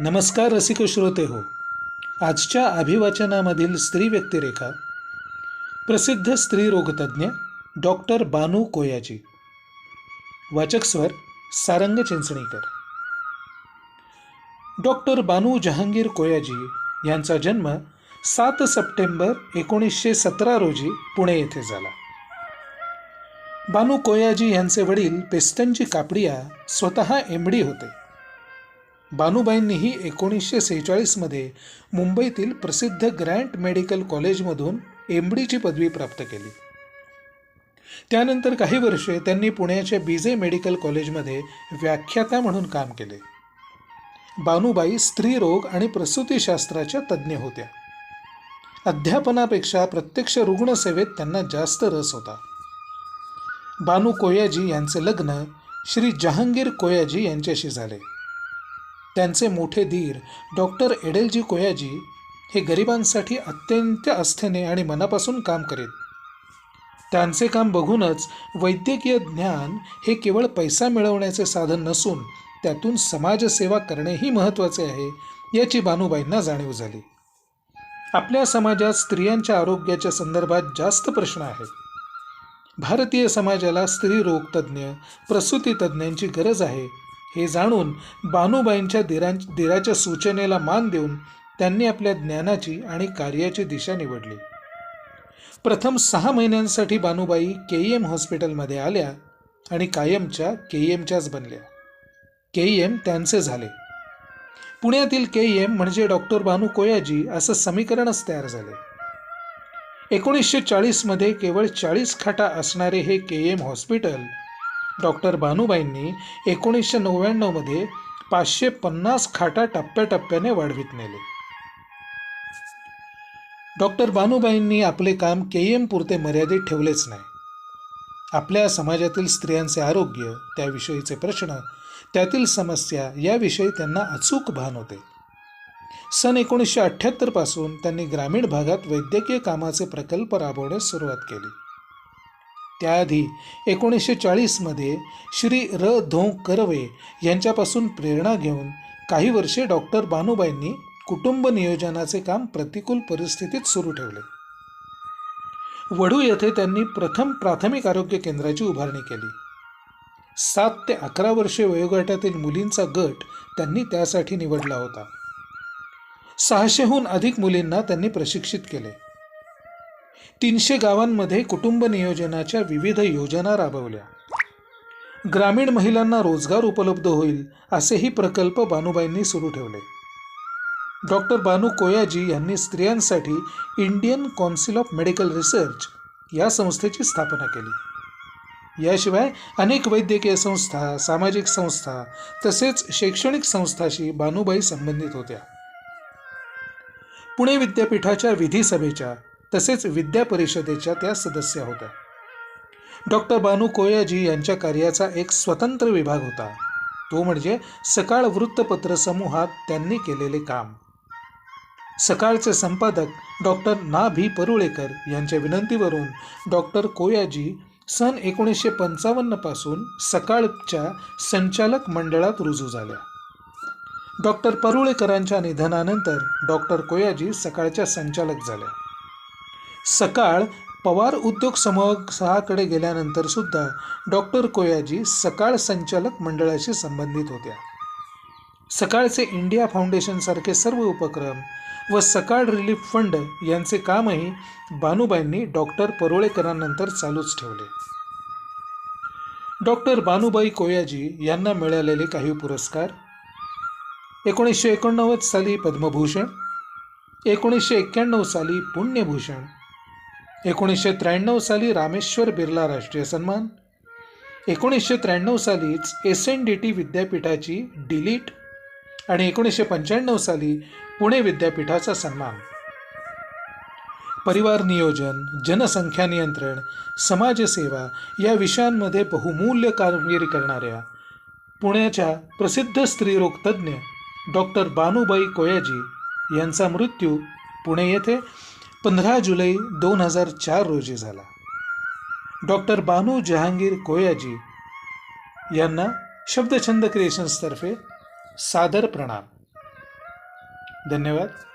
नमस्कार रसिक श्रोते हो. आजच्या अभिवाचनामधील स्त्री व्यक्तिरेखा. प्रसिद्ध स्त्रीरोगतज्ञ डॉक्टर बानू कोयाजी वाचक स्वर सारंग चिंचणीकर. डॉक्टर बानू जहांगीर कोयाजी यांचा जन्म सात सप्टेंबर एकोणीसशे सतरा रोजी पुणे येथे झाला. बानू कोयाजी यांचे वडील पेस्तनजी कापडिया स्वतः एमडी होते. बानूबाईंनीही एकोणीसशे सेहेचाळीसमध्ये मुंबईतील प्रसिद्ध ग्रँट मेडिकल कॉलेजमधून एम डीची पदवी प्राप्त केली. त्यानंतर काही वर्षे त्यांनी पुण्याच्या बीजे मेडिकल कॉलेजमध्ये व्याख्याता म्हणून काम केले. बानूबाई स्त्रीरोग आणि प्रसूतीशास्त्राच्या तज्ज्ञ होत्या. अध्यापनापेक्षा प्रत्यक्ष रुग्णसेवेत त्यांना जास्त रस होता. बानू कोयाजी यांचे लग्न श्री जहांगीर कोयाजी यांच्याशी झाले. त्यांचे मोठे धीर डॉक्टर एडेलजी कोयाजी हे गरिबांसाठी अत्यंत आस्थेने आणि मनापासून काम करीत. त्यांचे काम बघूनच वैद्यकीय ज्ञान हे केवळ पैसा मिळवण्याचे साधन नसून त्यातून समाजसेवा करणेही महत्त्वाचे आहे याची बानूबाईंना जाणीव झाली. आपल्या समाजात स्त्रियांच्या आरोग्याच्या संदर्भात जास्त प्रश्न आहेत. भारतीय समाजाला स्त्रीरोग तज्ज्ञ प्रसूती तज्ज्ञांची गरज आहे हे जाणून बानूबाईंच्या दिरां दिराच्या सूचनेला मान देऊन त्यांनी आपल्या ज्ञानाची आणि कार्याची दिशा निवडली. प्रथम सहा महिन्यांसाठी बानूबाई के ई एम हॉस्पिटलमध्ये आल्या आणि कायमच्या के ई एमच्याच बनल्या. के ई एम त्यांचे झाले. पुण्यातील के ई एम म्हणजे डॉक्टर बानू कोयाजी असं समीकरणच तयार झाले. एकोणीसशे चाळीसमध्ये केवळ चाळीस खाटा असणारे हे के एम हॉस्पिटल डॉक्टर बानूबाईंनी एकोणीसशे नव्याण्णवमध्ये पाचशे पन्नास खाटा टप्प्याटप्प्याने वाढवीत नेले. डॉक्टर बानूबाईंनी आपले काम के एम पुरते मर्यादित ठेवलेच नाही. आपल्या समाजातील स्त्रियांचे आरोग्य त्याविषयीचे प्रश्न त्यातील समस्या याविषयी त्यांना अचूक भान होते. सन एकोणीसशे अठ्ठ्याहत्तरपासून त्यांनी ग्रामीण भागात वैद्यकीय कामाचे प्रकल्प राबवण्यास सुरुवात केली. त्याआधी एकोणीसशे चाळीसमध्ये श्री र. धों कर्वे यांच्यापासून प्रेरणा घेऊन काही वर्षे डॉक्टर बानूबाईंनी कुटुंब नियोजनाचे काम प्रतिकूल परिस्थितीत सुरू ठेवले. वडू येथे त्यांनी प्रथम प्राथमिक आरोग्य केंद्राची उभारणी केली. सात ते अकरा वर्षे वयोगटातील मुलींचा गट त्यांनी त्यासाठी निवडला होता. सहाशेहून अधिक मुलींना त्यांनी प्रशिक्षित केले. तीनशे गावांमध्ये कुटुंब नियोजनाच्या विविध योजना राबवल्या. ग्रामीण महिलांना रोजगार उपलब्ध होईल असेही प्रकल्प बानूबाईंनी सुरू ठेवले. डॉक्टर बानू कोयाजी यांनी स्त्रियांसाठी Indian council of medical research या संस्थेची स्थापना केली. याशिवाय अनेक वैद्यकीय संस्था सामाजिक संस्था तसेच शैक्षणिक संस्थाशी बानूबाई संबंधित होत्या. पुणे विद्यापीठाच्या विधी सभेच्या तसेच विद्या परिषदेच्या त्या सदस्य होत्या. डॉक्टर बानू कोयाजी यांच्या कार्याचा एक स्वतंत्र विभाग होता. तो म्हणजे सकाळ वृत्तपत्र समूहात त्यांनी केलेले काम. सकाळचे संपादक डॉक्टर ना भी परुळेकर यांच्या विनंतीवरून डॉक्टर कोयाजी सन एकोणीसशे पंचावन्नपासून सकाळच्या संचालक मंडळात रुजू झाल्या. डॉक्टर परुळेकरांच्या निधनानंतर डॉक्टर कोयाजी सकाळच्या संचालक झाल्या. सकाळ पवार उद्योग समूहाकडे गेल्यानंतर सुद्धा डॉक्टर कोयाजी सकाळ संचालक मंडळाशी संबंधित होत्या. सकाळचे इंडिया फाउंडेशनसारखे सर्व उपक्रम व सकाळ रिलीफ फंड यांचे कामही बानुबाईंनी डॉक्टर परोळेकरांनंतर चालूच ठेवले. डॉक्टर बानुबाई कोयाजी यांना मिळालेले काही पुरस्कार. एकोणीसशे एकोणनव्वद साली पद्मभूषण. एकोणीसशे एक्क्याण्णव साली पुण्यभूषण. एकोणीसशे त्र्याण्णव साली रामेश्वर बिर्ला राष्ट्रीय सन्मान. एकोणीसशे त्र्याण्णव सालीच एस एन डी टी विद्यापीठाची डिलीट. आणि एकोणीसशे पंच्याण्णव साली पुणे विद्यापीठाचा सन्मान. परिवार नियोजन जनसंख्या नियंत्रण समाजसेवा या विषयांमध्ये बहुमूल्य कामगिरी करणाऱ्या पुण्याच्या प्रसिद्ध स्त्रीरोगतज्ञ डॉक्टर बानूबाई कोयाजी यांचा मृत्यू पुणे येथे पंधरा जुलै दोन हजार चार रोजी झाला. डॉक्टर बानू जहांगीर कोयाजी यांना शब्दछंद क्रिएशन्सतर्फे सादर प्रणाम. धन्यवाद.